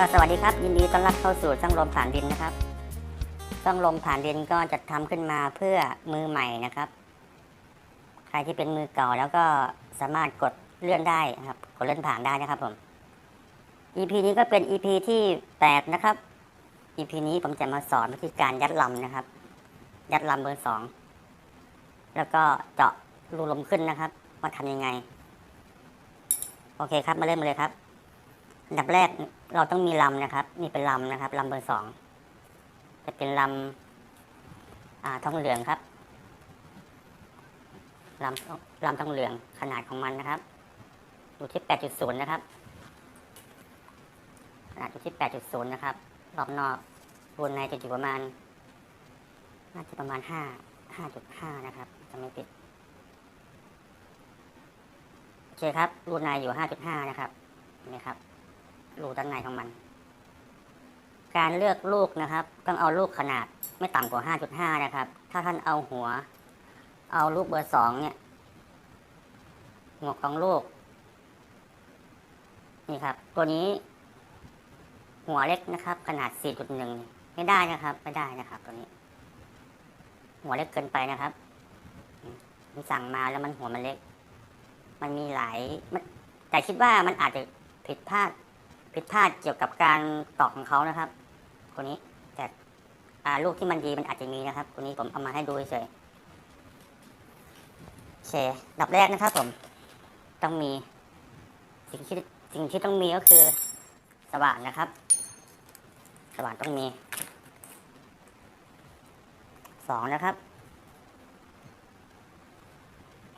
ก็สวัสดีครับ ยินดีต้อนรับเข้าสู่ช่างลมผ่านดินนะครับช่างลมผ่านดินก็จะทำขึ้นมาเพื่อมือใหม่นะครับ ใครที่เป็นมือเก่าแล้วก็สามารถกดเลื่อนได้นะครับ กดเลื่อนผ่านได้นะครับผม EP นี้ก็เป็น EP ที่แปดนะครับ EP นี้ผมจะมาสอนวิธีการยัดลำนะครับ ยัดลำเบอร์สองแล้วก็เจาะรูลมขึ้นนะครับว่าทำยังไง โอเคครับมาเริ่มเลยครับอันดับแรก เราต้องมีลำนะครับ นี่เป็นลำนะครับลำเบอร์สองจะเป็นลำอ่าทองเหลืองครับลำลำทองเหลืองขนาดของมันนะครับอยู่ที่ 8.0 นะครับขนาดอยู่ที่ 8.0 นะครับ รอบนอกบนในจะอยู่ประมาณ น่าจะประมาณ 5 5.5 นะครับจะไม่ผิดโอเคครับรูในอยู่ 5.5 นะครับเห็นไหมครับ รูด้านในของมัน การเลือกลูกนะครับ ต้องเอาลูกขนาดไม่ต่ำกว่า 5.5 นะครับ ถ้าท่านเอาหัว เอาลูกเบอร์สองเนี่ย หัวของลูก นี่ครับ ตัวนี้ หัวเล็กนะครับ ขนาด 4.1 ไม่ได้นะครับ ไม่ได้นะครับ ตัวนี้ หัวเล็กเกินไปนะครับมันสั่งมาแล้วมันหัวมันเล็ก มันมีหลายมันแต่คิดว่ามันอาจจะผิดพลาด ผิดพลาดเกี่ยวกับการตอกของเขานะครับ คนนี้แต่ลูกที่มันดีมันอาจจะมีนะครับคนนี้ผมเอามาให้ดูเฉยโอเคดับแรกนะครับผม ต้องมี สิ่งที่สิ่งที่ต้องมีก็คือสว่านนะครับ สว่านต้องมีสองนะครับ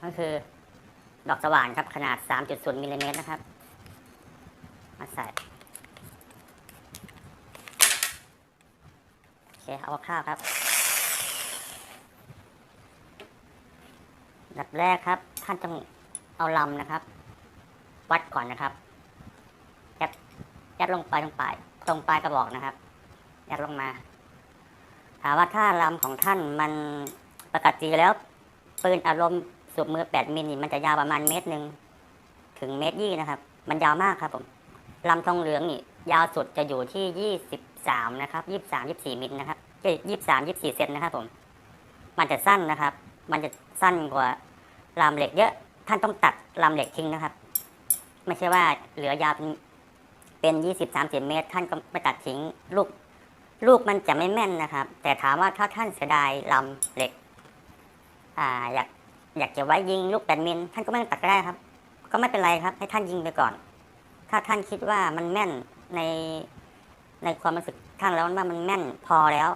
ก็คือ ดอกสว่านครับขนาด 3.0มิลลิเมตรนะครับ มาใส่ โอ เคเอาข้าวครับดับแรกครับท่านต้องเอาลำนะครับ วัดก่อนนะครับยัดยัดลงไปตรงปลายตรงปลายกระบอกนะครับยัดลงมาถามว่าถ้าลำของท่านมันปกติแล้วปืนอารมณ์สูบมือ8มิลมันจะยาวประมาณเมตรหนึ่งถึงเมตรยี่นะครับ มันยาวมากครับผมลำทองเหลืองนี่ยาวสุดจะอยู่ที่ 23 นะครับ 23 24 มิลนะครับยี่23 24 เซนนะครับผม มันจะสั้นนะครับ มันจะสั้นกว่าลำเหล็กเยอะท่านต้องตัดลำเหล็กทิ้งนะครับ ไม่ใช่ว่าเหลือยาวเป็นเป็น 20 30 เมตร ท่านก็ไปตัดทิ้งลูกลูกมันจะไม่แม่นนะครับ แต่ถามว่าถ้าท่านเสียดายลำเหล็กอ่าอยากอยากจะไว้ยิงลูกแปดมิลท่านก็ไม่ต้องตัดก็ได้ครับ ก็ไม่เป็นไรครับ ให้ท่านยิงไปก่อน ถ้าท่านคิดว่ามันแม่นใน ในความรู้สึกท่านแล้วว่ามันแม่นพอแล้ว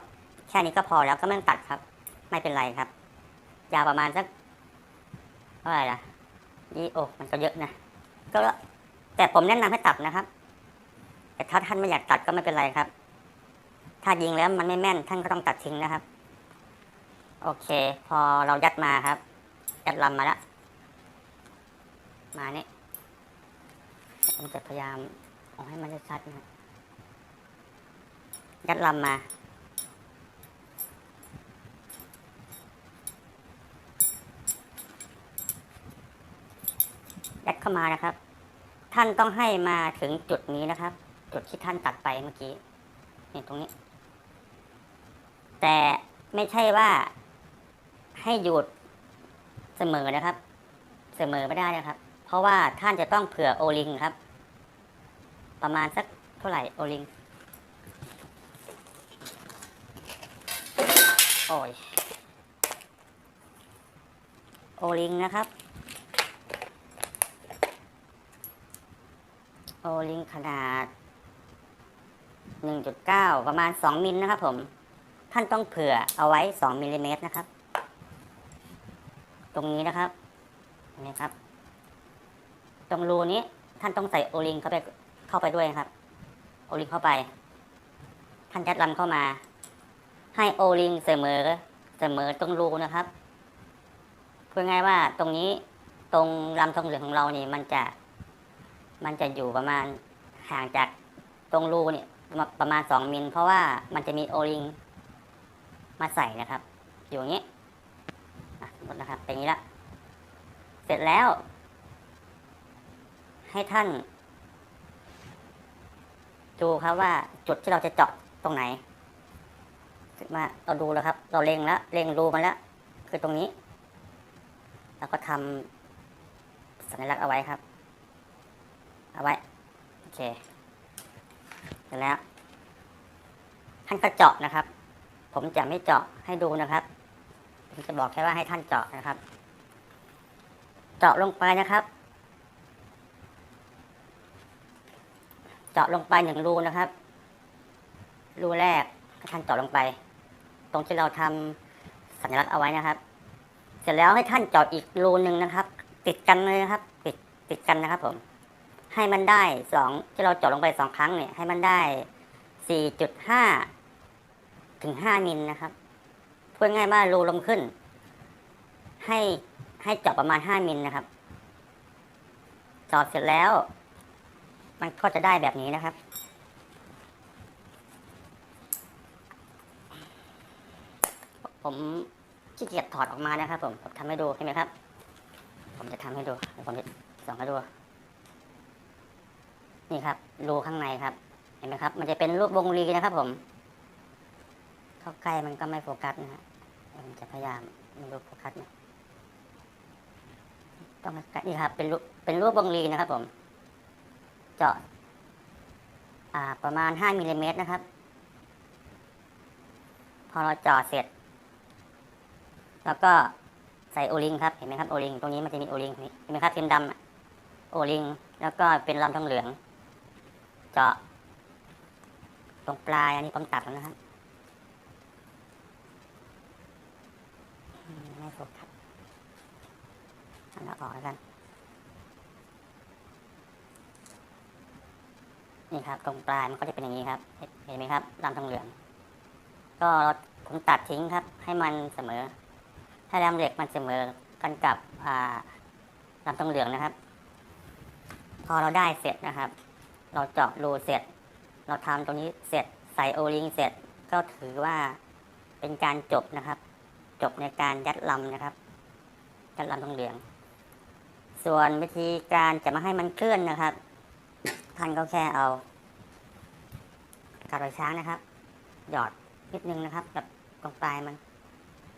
แค่นี้ก็พอแล้วก็ไม่ต้องตัดครับ ไม่เป็นไรครับ ยาวประมาณสักเท่าไหร่ล่ะยี่โอ้มันก็เยอะนะก็แต่ผมแนะนำให้ตัดนะครับ แต่ถ้าท่านไม่อยากตัดก็ไม่เป็นไรครับ ถ้ายิงแล้วมันไม่แม่นท่านก็ต้องตัดทิ้งนะครับ โอเค พอเรายัดมาครับ ยัดลำมาแล้วมาเนี่ผมจะพยายามเอาให้มันชัดนะ ยัดลำมา ยัดเข้ามานะครับ ท่านต้องให้มาถึงจุดนี้นะครับ จุดที่ท่านตัดไปเมื่อกี้นี่ตรงนี้ แต่ไม่ใช่ว่าให้หยุดเสมอนะครับ เสมอไม่ได้นะครับ เพราะว่าท่านจะต้องเผื่อโอลิงครับ ประมาณสักเท่าไหร่โอลิง โอ้ยโอลิงนะครับ โอลิงขนาด 1.9 ประมาณ 2 มิลนะครับผม ท่านต้องเผื่อเอาไว้ 2มิลลิเมตรนะครับ ตรงนี้นะครับนี่ครับ ตรงรูนี้ท่านต้องใส่โอลิงเข้าไปเข้าไปด้วยครับ โอลิงเข้าไป ท่านยัดลำเข้ามา ให้โอลิงเสมอ เสมอตรงรูนะครับพูดง่ายว่าตรงนี้ตรงลำทองเหลืองของเรานี่มันจะ มันจะอยู่ประมาณห่างจากตรงรูเนี่ยประมาณสองมิล เพราะว่ามันจะมีโอลิงมาใส่นะครับ อยู่อย่างนี้หมดนะครับเป็นอย่างนี้ละเสร็จแล้ว ให้ท่าน ดูครับว่าจุดที่เราจะเจาะตรงไหน มาเราดูแล้วครับ เราเล็งแล้วเล็งรูมาแล้ว คือตรงนี้ แล้วก็ทำสัญลักษณ์เอาไว้ครับ เอาไว้ โอเคเสร็จแล้วท่านก็เจาะนะครับ ผมจะไม่เจาะให้ดูนะครับผมจะบอกแค่ว่าให้ท่านเจาะนะครับ เจาะลงไปนะครับ เจาะลงไปหนึ่งรูนะครับ รูแรกให้ท่านเจาะลงไป ตรงที่เราทำสัญลักษณ์เอาไว้นะครับ เสร็จแล้วให้ท่านเจาะอีกรูหนึ่งนะครับ ติดกันเลยนะครับติดติดกันนะครับผม ให้มันได้สองที่เราเจาะลงไปสองครั้งเนี่ย ให้มันได้สี่จุดห้าถึงห้ามิลนะครับพูดง่ายว่ารูลมขึ้น ให้ให้เจาะประมาณห้ามิลนะครับเจาะเสร็จแล้ว มันก็จะได้แบบนี้นะครับ ผมขี้เกียจถอดออกมานะครับ ผมผมทำให้ดูใช่ไหมครับ ผมจะทำให้ดูเดี๋ยวผมจะส่องให้ดู นี่ครับรูข้างในครับ เห็นไหมครับ มันจะเป็นรูปวงรีนะครับ ผมเข้าใกล้มันก็ไม่โฟกัสนะฮะผมจะพยายามมันรูโฟกัสนะต้องกล้นี่ครับ เป็นรูปเป็นรูปวงรีนะครับ ผม เจาะอ่าประมาณห้ามิลลิเมตรนะครับ พอเราเจาะเสร็จ แล้วก็ใส่โอลิงครับ เห็นไหมครับโอลิงตรงนี้มันจะมีโอลิงนี่เห็นไหมครับพิมดำอะโอลิงแล้วก็เป็นลำทองเหลือง เจาะ ตรงปลายอันนี้ผมตัดแล้วนะครับไม่โฟกัสอันนั้นออกแล้วกัน นี่ครับ ตรงปลายมันก็จะเป็นอย่างนี้ครับ เห็นไหมครับลำทองเหลือง ก็ผมตัดทิ้งครับ ให้มันเสมอ ถ้าแรมเหล็กมันเสมอกันกับลำทองเหลืองนะครับ พอเราได้เสร็จนะครับ เราเจาะรูเสร็จ เราทำตรงนี้เสร็จใส่โอลิงเสร็จก็ถือว่าเป็นการจบนะครับ จบในการยัดลำนะครับยัดลำทองเหลือง ส่วนวิธีการจะมาให้มันเคลื่อนนะครับ ท่านก็แค่เอากระดาษช้างนะครับ หยอดนิดนึงนะครับแบบตรงปลายมัน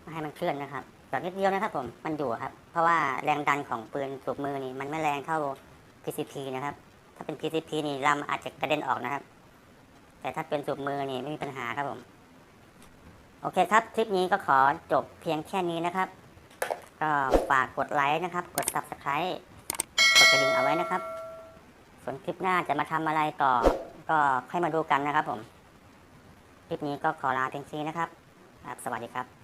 ม่ให้มันเคลื่อนนะครับ หยอดนิดเดียวนะครับผมมันอยู่ครับ เพราะว่าแรงดันของปืนสูบมือนี่มันไม่แรงเท่า PCP นะครับ ถ้าเป็น PCP นี่ลำอาจจะกระเด็นออกนะครับ แต่ถ้าเป็นสูบมือนี่ไม่มีปัญหาครับผม โอเคครับ คลิปนี้ก็ขอจบเพียงแค่นี้นะครับ ก็ฝากกดไลค์นะครับ กด Subscribe กดกระดิ่งเอาไว้นะครับ ส่วนคลิปหน้าจะมาทำอะไรต่อ ก็ค่อยมาดูกันนะครับผม คลิปนี้ก็ขอลาเพียงแค่นี้นะครับ สวัสดีครับ